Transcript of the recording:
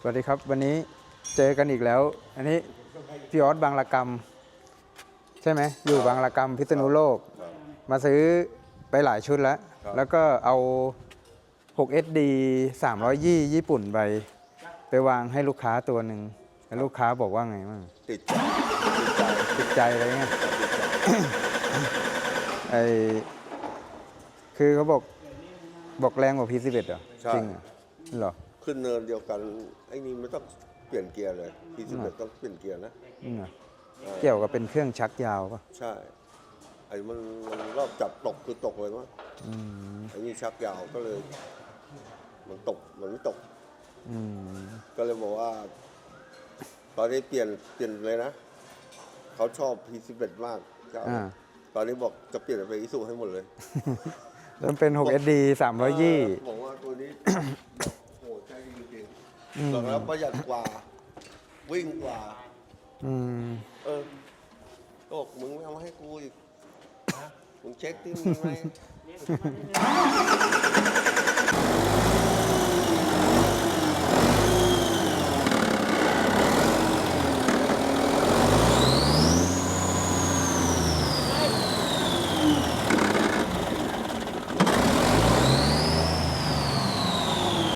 สวัสดีครับ วันนี้เจอกันอีกแล้ว อันนี้พี่ออสบางระกรรม ใช่ไหมอยู่บางระกรรมพิษณุโลกครับมาซื้อไปหลายชุดแล้วครับแล้วก็เอา 6SD 300ยี่ญี่ปุ่นไปไปวางให้ลูกค้าตัวหนึ่งแล้วลูกค้าบอกว่าไงบ้างติดใจติดใจติดใจอะไรเงี้ยไอคือเขาบอกบอกแรงกว่า P11 เหรอใช่จริงเหรอเหรอ ขึ้นเนินเดียวกันไอ้นี่ไม่ต้องเปลี่ยนเกียร์เลยพีสิบเอ็ดต้องเปลี่ยนเกียร์นะจริงเหรอเกี่ยวกับเป็นเครื่องชักยาวป่ะใช่ ไอ้มันมันรอบจับตกคือตกเลยมั้งอืมไอ้นี่ชักยาวก็เลย มันตกมันไม่ตก อืมก็เลยบอกว่า ตอนนี้เปลี่ยนเปลี่ยนเลยนะเขาชอบพีสิบเอ็ดมากเจ้าอ่าตอนนี้บอกจะเปลี่ยนไปอิสุให้หมดเลยแล้วเป็น 6SD 300ยี่เออบอกว่าตัวนี้ โอ้ใช่จริงๆ บอกแล้วประหยัดกว่า วิ่งกว่า อืม เออก็บอกมึงไม่เอามาให้กูอีกมึงเช็คที่มีไหม